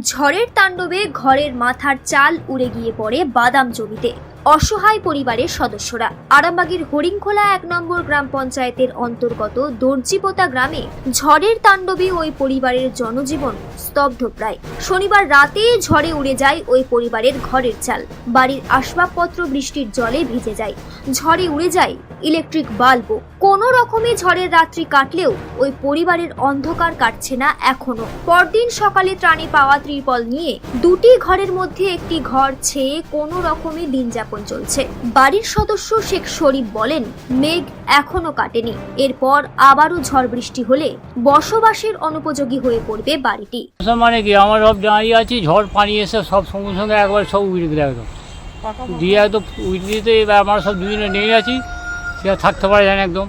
ঝড়ের তাণ্ডবে ঘরের মাথার চাল উড়ে গিয়ে পড়ে বাদাম জমিতে। অসহায় পরিবারের সদস্যরা। আরামবাগের হরিংখোলা এক নম্বর গ্রাম পঞ্চায়েতের অন্তর্গত দর্জিপোতা গ্রামে ঝড়ের তাণ্ডবে ওই পরিবারের জনজীবন স্তব্ধ প্রায়। শনিবার রাতে ঝড়ে উড়ে যায় ওই পরিবারের ঘরের চাল। বাড়ির আসবাবপত্র বৃষ্টির জলে ভিজে যায়। ঝড়ে উড়ে যায় ইলেকট্রিক বাল্বও কোনো রকমে ঝড়ের রাত্রি কাটলেও ওই পরিবারের অন্ধকার কাটছে না এখনও। পরদিন সকালে ত্রাণে পাওয়া ত্রিপল নিয়ে দুটি ঘরের মধ্যে একটি ঘর ছেয়ে কোনো রকমে দিন যাপন চলছে। বাড়ির সদস্য শেখ শরীফ বলেন, মেঘ এখনও কাটেনি। এরপর আবারও ঝড় বৃষ্টি হলে বসবাসের অনুপযোগী হয়ে পড়বে বাড়িটি। মানে কি আমার সব দাঁড়িয়ে আছি? ঝড় পানি এসে সব সঙ্গে সঙ্গে একবার সব দিলে একদম। দিয়ে একদম উড়ে দিতে এবার আমরা সব দুজনে নেই আছি। সে থাকতে পারে না একদম।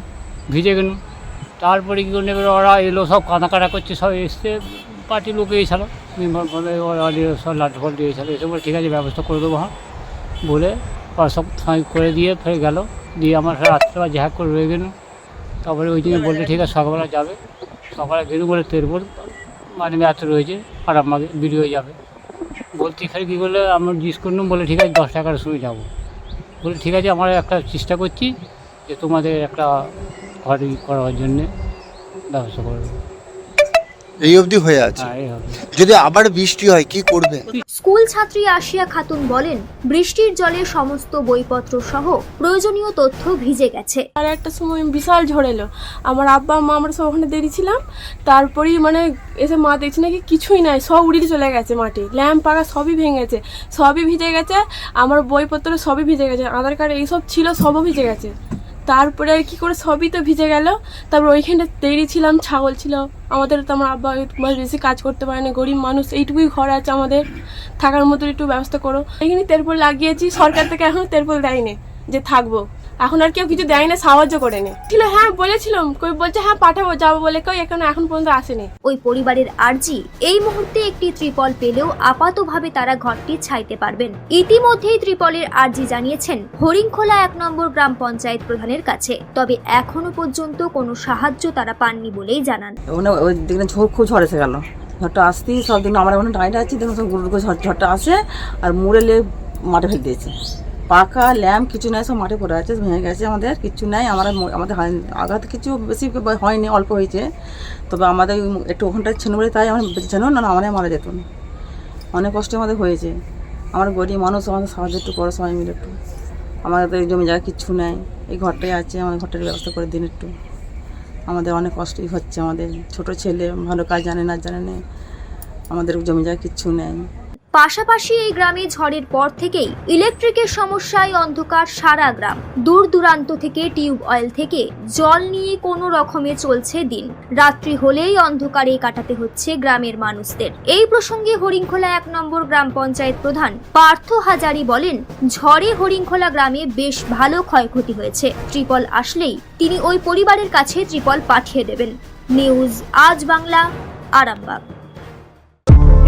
ভিজে গেল তারপরে কী করলে? ওরা এলো, সব কাটা করছে, সব এসছে। পার্টির লোকে এসেছিল। মেম্বার সব লাঠি ফল দিয়ে এসেছিল। এসে বলে, ঠিক আছে, ব্যবস্থা করে দেবো হ্যাঁ। বলে ওরা সব ফাঁক করে দিয়ে ফের গেল। দিয়ে আমার রাত্রেবেলা ঝ্যাক করে রয়ে গেল। তারপরে ওই দিনে বললে, ঠিক আছে, সকালবেলা যাবে। সকালে গেলু বলে তেরপর মানে এত রয়েছে আরামবাগে বিড়ি হয়ে যাবে। বলতে এখানে কী করলে আমরা জিজ্ঞেস করলাম বলে ঠিক আছে, দশ টাকার সময় যাব বলে ঠিক আছে, আমরা একটা চেষ্টা করছি যে তোমাদের একটা ঘর করার জন্যে ব্যবস্থা করে দেবো। এই অবধি হয়ে আছে। হ্যাঁ যদি আবার বৃষ্টি হয় কি করবে? স্কুল ছাত্রী আশিয়া খাতুন বলেন বৃষ্টির জলে সমস্ত বইপত্র সহ প্রয়োজনীয় তথ্য ভিজে গেছে। আর একটা সময় বিশাল ঝড় এলো। আমার আব্বা মা আমরা সব ওখানে দেরি ছিলাম। তারপরেই মানে এসে মা দেখছি নাকি কিছুই নাই সব উড়িয়ে চলে গেছে মাটি ল্যাম্প পাকা সবই ভেঙে গেছে সবই ভিজে গেছে আমার বইপত্র সবই ভিজে গেছে আধার কার্ড এইসব ছিল সবও ভিজে গেছে। তারপরে আর কি করে সবই তো ভিজে গেল। তারপর ওইখানে দেরি ছিলাম, ছাগল ছিল। আমাদের তো আমার আব্বা একটু বেশি কাজ করতে পারে না, গরিব মানুষ, এইটুকুই ঘর আছে আমাদের। থাকার মতো একটু ব্যবস্থা করো। এখানে তেরপল লাগিয়েছি, সরকার থেকে এখনও তেরপল দেয়নি যে থাকব। এখন আর কেউ কিছু দেয় না সাহায্য করে নে ছিল হ্যাঁ বলেছিলাম। কই বলছে হ্যাঁ পাঠাবো যাব বলে কেউ এখানে এখন পর্যন্ত আসেনি। ওই পরিবারের আর্জি এই মুহূর্তে একটি ত্রিপল পেলেও আপাতভাবে তারা ঘরটি ছাইতে পারবেন। ইতিমধ্যেই ত্রিপলের আর্জি জানিয়েছেন হরিংখোলা এক নম্বর গ্রাম পঞ্চায়েত প্রধানের কাছে। তবে এখনও পর্যন্ত কোনো সাহায্য তারা পাননি বলেই জানান। ওই দিকে ঝড় খুব ঝড় এসে গেল ঝড়টা আসতেই সব দিন আমরা ওখানে দাঁড়িয়ে আছি দেখুন সব গুরু করে ঝড় ঝড়টা আসে আর মুড়ে লে মাঠে ফেলে দিয়েছে। পাকা ল্যাম্প কিছু নাই, সব মাঠে পড়ে আছে, ভেঙে গেছে আমাদের, কিছু নাই, আমরা আমাদের আঘাত কিছু বেশি হয়নি, অল্প হয়েছে। তবে আমাদের একটু ওখানটা ছিল বলে তাই আমরা বেঁচে না না মারা যেত না অনেক কষ্ট আমাদের হয়েছে। আমার গরিব মানুষ, আমাদের সাহায্য একটু করো সবাই মিলে একটু। আমাদের তো জমি জায়গা কিচ্ছু নাই, এই ঘরটাই আছে, আমাদের ঘরটার ব্যবস্থা করে দিন একটু। আমাদের অনেক কষ্টই হচ্ছে আমাদের, ছোট ছেলে, ভালো কাজ জানে না জানে না। আমাদের জমি জায়গা কিচ্ছু নেই। পাশাপাশি এই গ্রামে ঝড়ের পর থেকেই ইলেকট্রিকের সমস্যায় অন্ধকার সারা গ্রাম। দূর দূরান্ত থেকে টিউব অয়েল থেকে জল নিয়ে কোনো রকমে চলছে দিন। রাত্রি হলেই অন্ধকারে কাটাতে হচ্ছে গ্রামের মানুষদের। এই প্রসঙ্গে হরিংখোলা এক নম্বর গ্রাম পঞ্চায়েত প্রধান পার্থ হাজারি বলেন, ঝড়ে হরিংখোলা গ্রামে বেশ ভালো ক্ষয়ক্ষতি হয়েছে। ত্রিপল আসলেই তিনি ওই পরিবারের কাছে ত্রিপল পাঠিয়ে দেবেন। নিউজ আজ বাংলা, আরামবাগ।